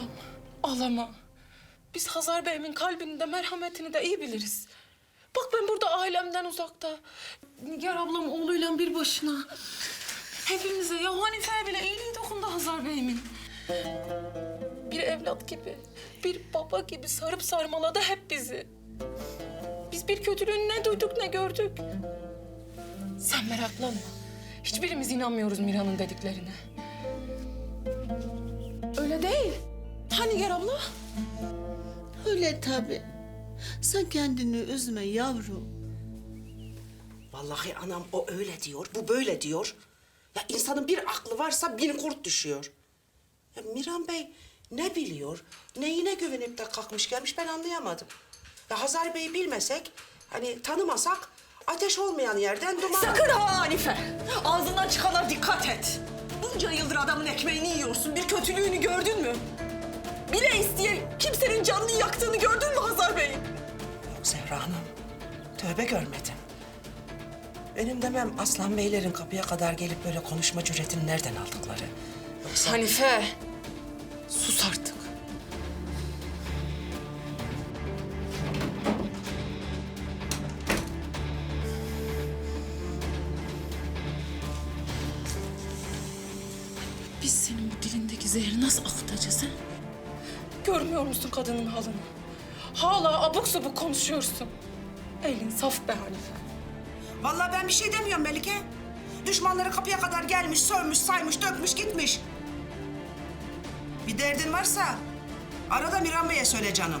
Ablam, ağlama. Biz Hazar Bey'imin kalbini de merhametini de iyi biliriz. Bak ben burada ailemden uzakta. Nigar ablam oğluyla bir başına. Hepimize ya Hanife'ye bile iyiliği dokundu Hazar Bey'imin. Bir evlat gibi, bir baba gibi sarıp sarmaladı hep bizi. Biz bir kötülüğünü ne duyduk ne gördük. Sen meraklanma. Hiçbirimiz inanmıyoruz Mira'nın dediklerine. Öyle değil. Hani Nigar abla? Öyle tabii. Sen kendini üzme yavrum. Vallahi anam o öyle diyor, bu böyle diyor. Ya insanın bir aklı varsa bin kurt düşüyor. Ya Miran Bey ne biliyor, neyine güvenip de kalkmış gelmiş ben anlayamadım. Ya Hazar Bey'i bilmesek, hani tanımasak ateş olmayan yerden duman... Sakın ha Hanife. Ağzından çıkanlara dikkat et. Bunca yıldır adamın ekmeğini yiyorsun. Bir kötülüğünü gördün mü? Bile isteye kimsenin canını yaktığını gördün mü Hazar Bey? Yok Zehra Hanım, tövbe görmedim. Benim demem Aslan Beylerin kapıya kadar gelip böyle konuşma cüretini nereden aldıkları. Yoksa... Hanife. Sus artık. Biz senin bu dilindeki zehri nasıl akıtacağız ha? Görmüyor musun kadının halını? Hala abuk sabuk konuşuyorsun. Elin saf be Hanife. Vallahi ben bir şey demiyorum Melike. Düşmanları kapıya kadar gelmiş, sövmüş, saymış, dökmüş, gitmiş. Bir derdin varsa arada Miran Bey'e söyle canım.